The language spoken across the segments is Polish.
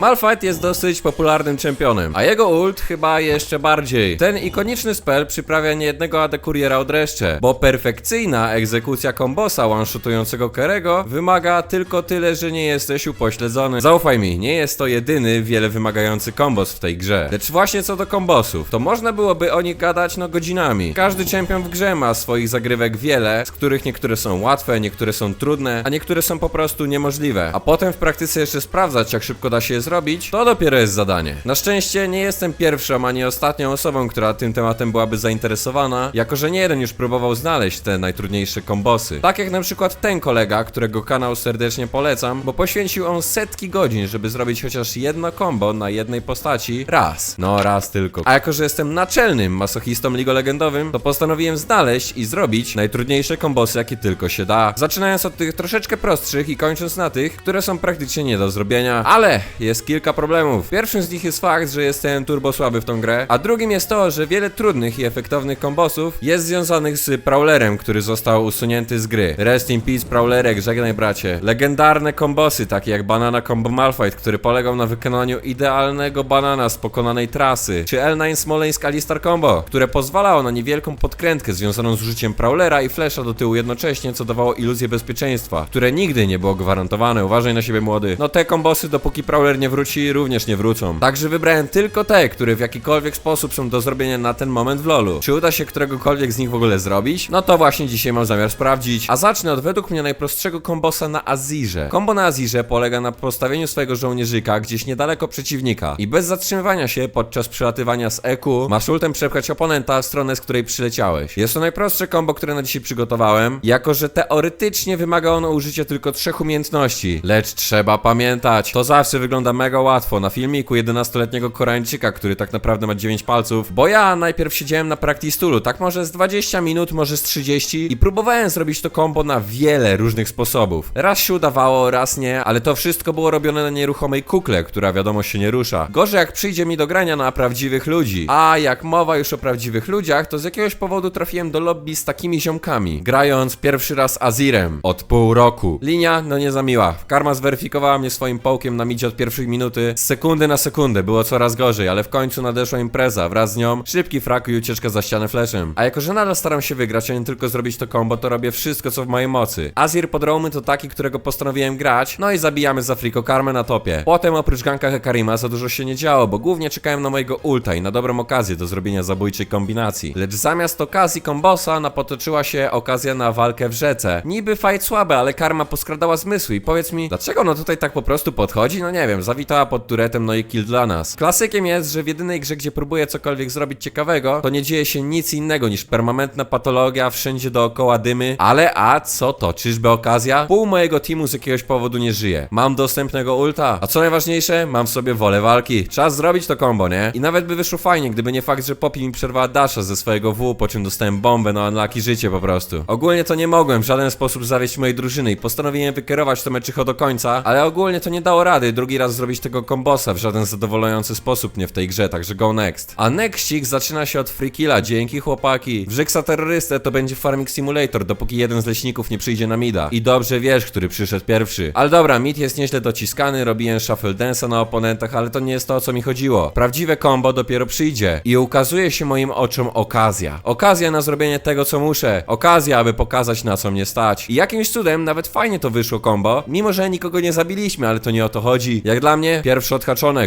Malphite jest dosyć popularnym czempionem, a jego ult chyba jeszcze bardziej. Ten ikoniczny spell przyprawia niejednego AD Kuriera od dreszcze, bo perfekcyjna egzekucja kombosa one-shotującego Kerego wymaga tylko tyle, że nie jesteś upośledzony. Zaufaj mi, nie jest to jedyny wiele wymagający kombos w tej grze. Lecz właśnie co do kombosów, to można byłoby o nich gadać no godzinami. Każdy czempion w grze ma swoich zagrywek wiele, z których niektóre są łatwe, niektóre są trudne, a niektóre są po prostu niemożliwe. A potem w praktyce jeszcze sprawdzać, jak szybko da się zrobić, to dopiero jest zadanie. Na szczęście nie jestem pierwszą ani ostatnią osobą, która tym tematem byłaby zainteresowana, jako że nie jeden już próbował znaleźć te najtrudniejsze kombosy. Tak jak na przykład ten kolega, którego kanał serdecznie polecam, bo poświęcił on setki godzin, żeby zrobić chociaż jedno kombo na jednej postaci raz. No raz tylko. A jako, że jestem naczelnym masochistą ligolegendowym, to postanowiłem znaleźć i zrobić najtrudniejsze kombosy, jakie tylko się da. Zaczynając od tych troszeczkę prostszych i kończąc na tych, które są praktycznie nie do zrobienia. Ale jest kilka problemów. Pierwszym z nich jest fakt, że jestem turbo słaby w tą grę, a drugim jest to, że wiele trudnych i efektownych kombosów jest związanych z Prowlerem, który został usunięty z gry. Rest in peace Prowlerek, żegnaj bracie. Legendarne kombosy, takie jak Banana Combo Malphite, który polegał na wykonaniu idealnego banana z pokonanej trasy, czy L9 Smoleńsk Alistar Combo, które pozwalało na niewielką podkrętkę związaną z użyciem Prowlera i Flasha do tyłu jednocześnie, co dawało iluzję bezpieczeństwa, które nigdy nie było gwarantowane. Uważaj na siebie młody. No te kombosy, dopóki Prowler nie wróci, również nie wrócą. Także wybrałem tylko te, które w jakikolwiek sposób są do zrobienia na ten moment w lolu. Czy uda się któregokolwiek z nich w ogóle zrobić? No to właśnie dzisiaj mam zamiar sprawdzić. A zacznę od według mnie najprostszego kombosa na Azirze. Kombo na Azirze polega na postawieniu swojego żołnierzyka gdzieś niedaleko przeciwnika i bez zatrzymywania się podczas przelatywania z EQ masz ultem przepchać oponenta w stronę, z której przyleciałeś. Jest to najprostsze kombo, które na dzisiaj przygotowałem, jako że teoretycznie wymaga ono użycia tylko trzech umiejętności. Lecz trzeba pamiętać, to zawsze wygląda mega łatwo na filmiku 11-letniego Koreańczyka, który tak naprawdę ma 9 palców, bo ja najpierw siedziałem na practice toolu, tak może z 20 minut, może z 30 i próbowałem zrobić to kombo na wiele różnych sposobów. Raz się udawało, raz nie, ale to wszystko było robione na nieruchomej kukle, która wiadomo się nie rusza. Gorzej jak przyjdzie mi do grania na prawdziwych ludzi. A jak mowa już o prawdziwych ludziach, to z jakiegoś powodu trafiłem do lobby z takimi ziomkami, grając pierwszy raz Azirem od pół roku. Linia, no nie za miła. Karma zweryfikowała mnie swoim połkiem na midzie od pierwszej minuty. Z sekundy na sekundę było coraz gorzej, ale w końcu nadeszła impreza. Wraz z nią szybki frak i ucieczka za ścianę flashem. A jako, że nadal staram się wygrać, a nie tylko zrobić to combo, to robię wszystko co w mojej mocy. Azir pod roamy to taki, którego postanowiłem grać, no i zabijamy za friko karmę na topie. Potem oprócz ganka Hekarima za dużo się nie działo, bo głównie czekałem na mojego ulta i na dobrą okazję do zrobienia zabójczej kombinacji. Lecz zamiast okazji kombosa napotoczyła się okazja na walkę w rzece. Niby fight słaby, ale karma poskradała zmysły i powiedz mi, dlaczego ona tutaj tak po prostu podchodzi? No nie wiem, zawitała pod turetem, no i kill dla nas. Klasykiem jest, że w jedynej grze, gdzie próbuję cokolwiek zrobić ciekawego, to nie dzieje się nic innego niż permanentna patologia, wszędzie dookoła dymy, ale a co to, czyżby okazja? Pół mojego teamu z jakiegoś powodu nie żyje. Mam dostępnego ulta, a co najważniejsze, mam w sobie wolę walki. Czas zrobić to combo, nie? I nawet by wyszło fajnie, gdyby nie fakt, że Poppy mi przerwała dasha ze swojego W, po czym dostałem bombę, no unlucky życie po prostu. Ogólnie to nie mogłem w żaden sposób zawieść mojej drużyny i postanowiłem wykierować to meczycho do końca, ale ogólnie to nie dało rady drugi raz zrobić tego kombosa w żaden zadowalający sposób nie w tej grze, także go next. A nextik zaczyna się od free killa, dzięki chłopaki. Wrzyksa terrorystę to będzie farming simulator, dopóki jeden z leśników nie przyjdzie na mida. I dobrze wiesz, który przyszedł pierwszy. Ale dobra, mid jest nieźle dociskany, robiłem shuffle dance'a na oponentach, ale to nie jest to o co mi chodziło. Prawdziwe combo dopiero przyjdzie i ukazuje się moim oczom okazja. Okazja na zrobienie tego co muszę. Okazja, aby pokazać na co mnie stać. I jakimś cudem nawet fajnie to wyszło combo, mimo że nikogo nie zabiliśmy, ale to nie o to chodzi. Jak dla mnie, pierwszy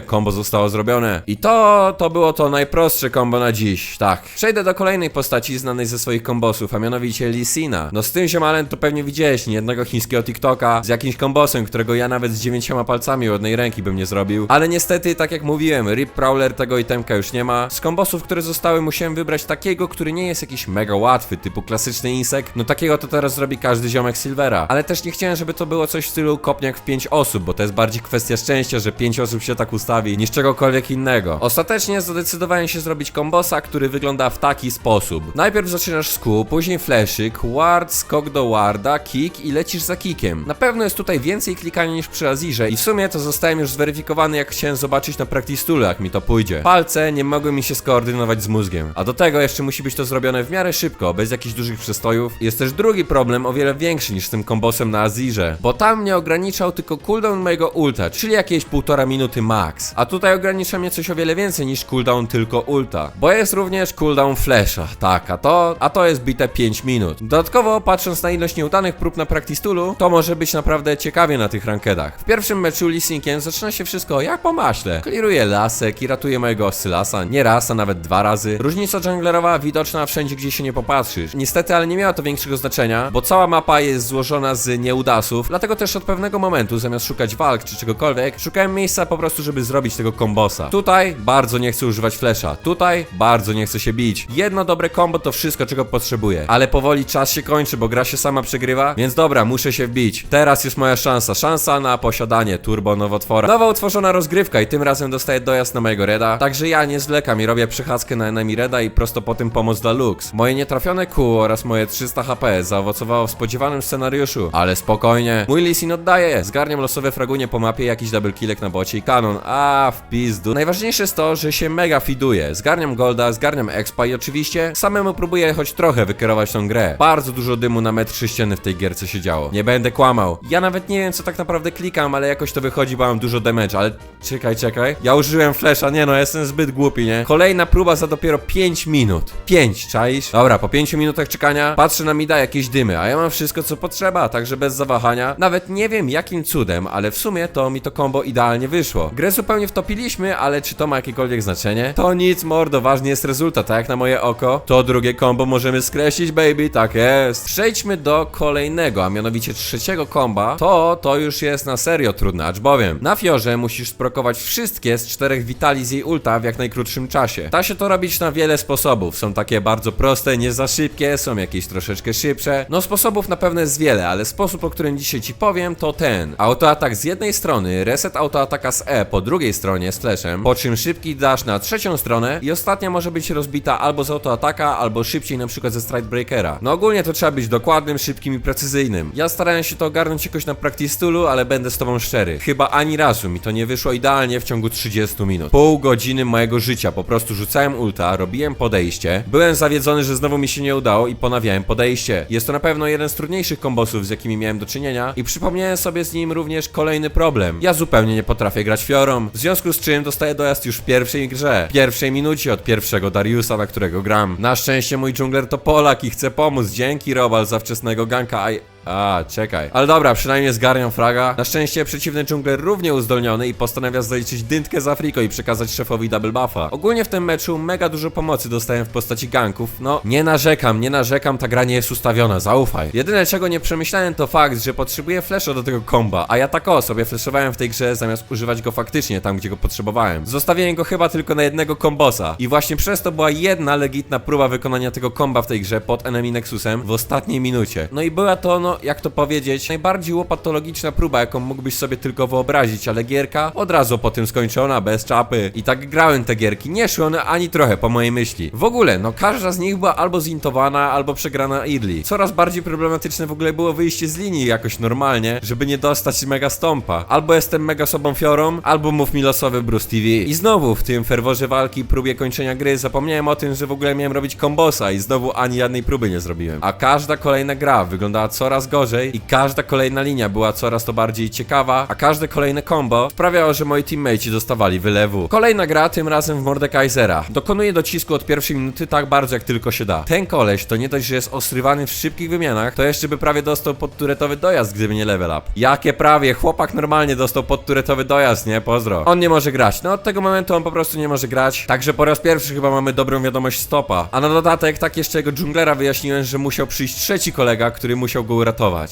combo zostało zrobione. I to, to było to najprostsze combo na dziś. Tak. Przejdę do kolejnej postaci znanej ze swoich kombosów, a mianowicie Lisina. No z tym ziomalem to pewnie widziałeś niejednego chińskiego TikToka z jakimś kombosem, którego ja nawet z dziewięcioma palcami jednej ręki bym nie zrobił. Ale niestety, tak jak mówiłem, Rip Prowler tego itemka już nie ma. Z kombosów, które zostały, musiałem wybrać takiego, który nie jest jakiś mega łatwy, typu klasyczny insekt. No takiego to teraz zrobi każdy ziomek Silvera. Ale też nie chciałem, żeby to było coś w stylu kopniak w 5 osób, bo to jest bardziej kwestia szczęścia, że 5 osób się tak ustawi, niż czegokolwiek innego. Ostatecznie zadecydowałem się zrobić kombosa, który wygląda w taki sposób. Najpierw zaczynasz z Q, później fleszyk, ward, skok do warda, kick i lecisz za kickiem. Na pewno jest tutaj więcej klikania niż przy Azirze i w sumie to zostałem już zweryfikowany jak chciałem zobaczyć na practice toolu, jak mi to pójdzie. Palce nie mogły mi się skoordynować z mózgiem. A do tego jeszcze musi być to zrobione w miarę szybko, bez jakichś dużych przestojów. Jest też drugi problem, o wiele większy niż z tym kombosem na Azirze, bo tam mnie ograniczał tylko cooldown mojego ulta, czyli jakieś jakieś półtora minuty max. A tutaj ogranicza mnie coś o wiele więcej niż cooldown tylko ulta. Bo jest również cooldown flasha, tak, a to, a to jest bite 5 minut. Dodatkowo, patrząc na ilość nieudanych prób na practice toolu, to może być naprawdę ciekawie na tych rankedach. W pierwszym meczu Lee Sinkiem zaczyna się wszystko jak po maśle. Kliruję lasek i ratuję mojego oscylasa, nie raz, a nawet dwa razy. Różnica junglerowa widoczna wszędzie, gdzie się nie popatrzysz. Niestety, ale nie miała to większego znaczenia, bo cała mapa jest złożona z nieudasów, dlatego też od pewnego momentu, zamiast szukać walk czy czegokolwiek, szukałem miejsca po prostu, żeby zrobić tego kombosa. Tutaj bardzo nie chcę używać flesza, tutaj bardzo nie chcę się bić. Jedno dobre combo to wszystko, czego potrzebuję. Ale powoli czas się kończy, bo gra się sama przegrywa, więc dobra, muszę się wbić. Teraz jest moja szansa, szansa na posiadanie turbo nowotwora. Nowa utworzona rozgrywka i tym razem dostaję dojazd na mojego Reda, także ja nie zwlekam i robię przechadzkę na enemy Reda i prosto po tym pomoc dla Lux. Moje nietrafione kół oraz moje 300 HP zaowocowało w spodziewanym scenariuszu, ale spokojnie. Mój Lee Sin oddaje, zgarniam losowe fragunie po mapie, jakiś double killek na bocie i kanon. A, w pizdu. Najważniejsze jest to, że się mega fiduje. Zgarniam golda, zgarniam expa i oczywiście samemu próbuję choć trochę wykierować tą grę. Bardzo dużo dymu na metr ściany w tej gierce się działo. Nie będę kłamał. Ja nawet nie wiem co tak naprawdę klikam, ale jakoś to wychodzi, bo mam dużo damage, ale czekaj, czekaj. Ja użyłem flasha, nie no, jestem zbyt głupi, nie? Kolejna próba za dopiero 5 minut. 5, czaisz? Dobra, po 5 minutach czekania patrzę na mida jakieś dymy, a ja mam wszystko co potrzeba, także bez zawahania. Nawet nie wiem jakim cudem, ale w sumie to mi to combo idealnie wyszło. Grę zupełnie wtopiliśmy, ale czy to ma jakiekolwiek znaczenie? To nic, mordo, ważny jest rezultat, a jak na moje oko, to drugie combo możemy skreślić, baby, tak jest. Przejdźmy do kolejnego, a mianowicie trzeciego komba. To, to już jest na serio trudne, acz bowiem na Fiorze musisz sprokować wszystkie z czterech witali z jej ulta w jak najkrótszym czasie. Da się to robić na wiele sposobów. Są takie bardzo proste, nie za szybkie, są jakieś troszeczkę szybsze. No sposobów na pewno jest wiele, ale sposób, o którym dzisiaj ci powiem, to ten. Autoatak z jednej strony, reset autoataka z E po drugiej stronie z flashem, po czym szybki dash na trzecią stronę i ostatnia może być rozbita albo z autoataka, albo szybciej przykład ze Stridebreakera. No ogólnie to trzeba być dokładnym, szybkim i precyzyjnym. Ja starałem się to ogarnąć jakoś na practice toolu, ale będę z tobą szczery. Chyba ani razu mi to nie wyszło idealnie w ciągu 30 minut. Pół godziny mojego życia po prostu rzucałem ulta, robiłem podejście, byłem zawiedzony, że znowu mi się nie udało i ponawiałem podejście. Jest to na pewno jeden z trudniejszych kombosów, z jakimi miałem do czynienia i przypomniałem sobie z nim również kolejny problem. Ja zupełnie nie potrafię grać fiorą, w związku z czym dostaję dojazd już w pierwszej grze, w pierwszej minucie od pierwszego Dariusa, na którego gram. Na szczęście mój dżungler to Polak i chce pomóc. Dzięki Robal za wczesnego ganka, a... A, czekaj. Ale dobra, przynajmniej zgarniam fraga. Na szczęście przeciwny dżungler równie uzdolniony i postanawia zaliczyć dyntkę z Afriko i przekazać szefowi double buffa. Ogólnie w tym meczu mega dużo pomocy dostałem w postaci ganków. No, nie narzekam, nie narzekam, ta gra nie jest ustawiona, zaufaj. Jedyne czego nie przemyślałem to fakt, że potrzebuję flasha do tego komba, a ja tak o sobie flashowałem w tej grze zamiast używać go faktycznie tam, gdzie go potrzebowałem. Zostawiłem go chyba tylko na jednego kombosa i właśnie przez to była jedna legitna próba wykonania tego komba w tej grze pod enemy Nexusem w ostatniej minucie. No i była to, no, jak to powiedzieć, najbardziej łopatologiczna próba, jaką mógłbyś sobie tylko wyobrazić, ale gierka od razu po tym skończona, bez czapy. I tak grałem te gierki, nie szły one ani trochę po mojej myśli. W ogóle, no każda z nich była albo zintowana, albo przegrana early. Coraz bardziej problematyczne w ogóle było wyjście z linii jakoś normalnie, żeby nie dostać mega stompa. Albo jestem mega sobą fiorą, albo mów mi losowy Bruce TV. I znowu w tym ferworze walki, próbie kończenia gry zapomniałem o tym, że w ogóle miałem robić kombosa i znowu ani jednej próby nie zrobiłem. A każda kolejna gra wyglądała coraz gorzej i każda kolejna linia była coraz to bardziej ciekawa, a każde kolejne combo sprawiało, że moi teammates dostawali wylewu. Kolejna gra, tym razem w Mordekaisera. Dokonuje docisku od pierwszej minuty tak bardzo jak tylko się da. Ten koleś to nie dość, że jest osrywany w szybkich wymianach, to jeszcze by prawie dostał podturetowy dojazd, gdyby nie level up. Jakie prawie? Chłopak normalnie dostał podturetowy dojazd, nie? Pozdro. On nie może grać. No od tego momentu on po prostu nie może grać. Także po raz pierwszy chyba mamy dobrą wiadomość stopa. A na dodatek tak jeszcze jego dżunglera wyjaśniłem, że musiał przyjść trzeci kolega, który musiał go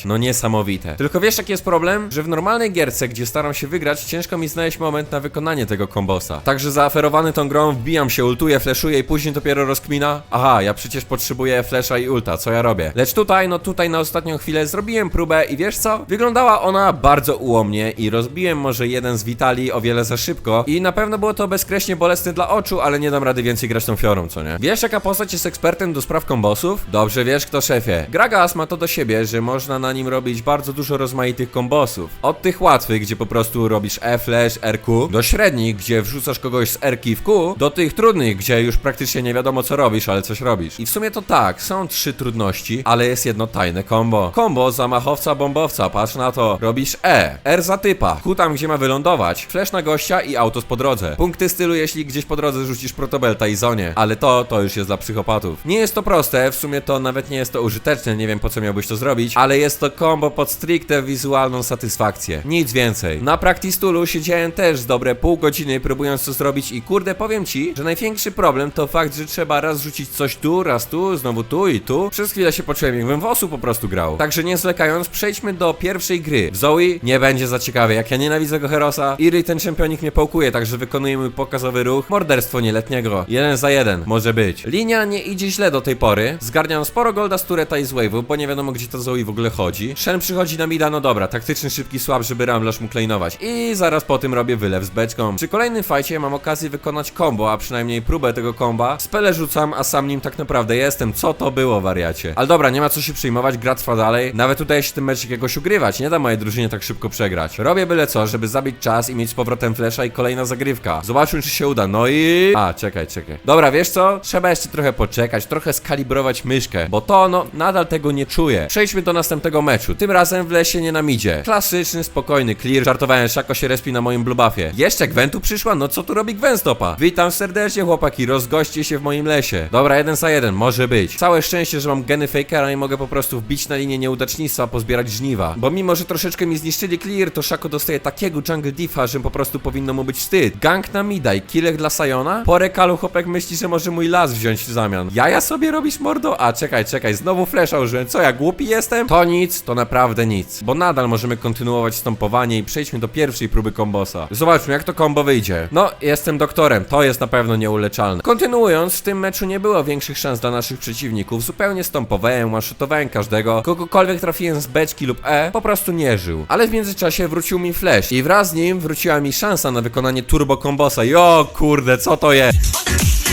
No niesamowite. Tylko wiesz jaki jest problem? Że w normalnej gierce, gdzie staram się wygrać, ciężko mi znaleźć moment na wykonanie tego kombosa. Także zaaferowany tą grą wbijam się, ultuję, flashuję i później dopiero rozkmina. Aha, ja przecież potrzebuję flasha i ulta, co ja robię? Lecz tutaj, no tutaj na ostatnią chwilę zrobiłem próbę i wiesz co? Wyglądała ona bardzo ułomnie i rozbiłem może jeden z Vitali o wiele za szybko i na pewno było to bezkreśnie bolesne dla oczu, ale nie dam rady więcej grać tą fiorą, co nie? Wiesz jaka postać jest ekspertem do spraw kombosów? Dobrze wiesz kto szefie. Gragas ma to do siebie, że można na nim robić bardzo dużo rozmaitych kombosów. Od tych łatwych, gdzie po prostu robisz E-flash, RQ, do średnich, gdzie wrzucasz kogoś z R w Q, do tych trudnych, gdzie już praktycznie nie wiadomo co robisz, ale coś robisz. I w sumie to tak, są trzy trudności, ale jest jedno tajne combo. Combo zamachowca bombowca, patrz na to. Robisz E, R za typa, Q tam gdzie ma wylądować, flash na gościa i autos po drodze. Punkty stylu jeśli gdzieś po drodze rzucisz protobelta i zonie, ale to, to już jest dla psychopatów. Nie jest to proste, w sumie to nawet nie jest to użyteczne, nie wiem po co miałbyś to zrobić, ale jest to combo pod stricte wizualną satysfakcję. Nic więcej. Na Practistulu siedziałem też z dobre pół godziny próbując to zrobić i kurde powiem ci, że największy problem to fakt, że trzeba raz rzucić coś tu, raz tu, znowu tu i tu. Przez chwilę się poczułem jakbym w osu po prostu grał. Także nie zwlekając, przejdźmy do pierwszej gry. W Zoe nie będzie za ciekawie, jak ja nienawidzę go Herosa. Iry ten czempionik mnie pałkuje, także wykonuję mój pokazowy ruch. Morderstwo nieletniego. Jeden za jeden, może być. Linia nie idzie źle do tej pory. Zgarniam sporo golda z tureta i z wave'u, bo nie wiadomo gdzie to Zoe w ogóle chodzi. Shen przychodzi na mida, no dobra, taktyczny, szybki słab, żeby Ramlash mógł klejnować. I zaraz po tym robię wylew z beczką. Przy kolejnym fajcie mam okazję wykonać combo, a przynajmniej próbę tego komba. Spele rzucam, a sam nim tak naprawdę jestem. Co to było, wariacie? Ale dobra, nie ma co się przyjmować, gra trwa dalej. Nawet udaje się ten mecz jakiegoś ugrywać. Nie da mojej drużynie tak szybko przegrać. Robię byle co, żeby zabić czas i mieć z powrotem flesza i kolejna zagrywka. Zobaczmy, czy się uda. No i... A, czekaj, czekaj. Dobra, wiesz co? Trzeba jeszcze trochę poczekać, trochę skalibrować myszkę, bo to, no, nadal tego nie czuję. Przejdźmy do następnego meczu. Tym razem w lesie nie nam idzie. Klasyczny, spokojny clear. Żartowałem, Szako się respi na moim blue buffie. Jeszcze Gwentu przyszła? No co tu robi Gwenstopa? Witam serdecznie, chłopaki, rozgoście się w moim lesie. Dobra, jeden za jeden, może być. Całe szczęście, że mam geny fakera i mogę po prostu wbić na linię nieudacznictwa, pozbierać żniwa. Bo mimo, że troszeczkę mi zniszczyli clear, to Szako dostaje takiego jungle diffa, że po prostu powinno mu być wstyd. Gang na mida i killek dla Sajona? Po rekalu chłopek myśli, że może mój las wziąć w zamian. Jaja sobie robisz, mordo? A czekaj, czekaj, znowu flasha użyłem. Co, ja głupi jestem? To nic, to naprawdę nic. Bo nadal możemy kontynuować stąpowanie i przejdźmy do pierwszej próby kombosa. Zobaczmy, jak to kombo wyjdzie. No, jestem doktorem, to jest na pewno nieuleczalne. Kontynuując, w tym meczu nie było większych szans dla naszych przeciwników. Zupełnie stąpowałem, one każdego. Kogokolwiek trafiłem z beczki lub E, po prostu nie żył. Ale w międzyczasie wrócił mi flash i wraz z nim wróciła mi szansa na wykonanie turbo kombosa. Jo, kurde, co to jest?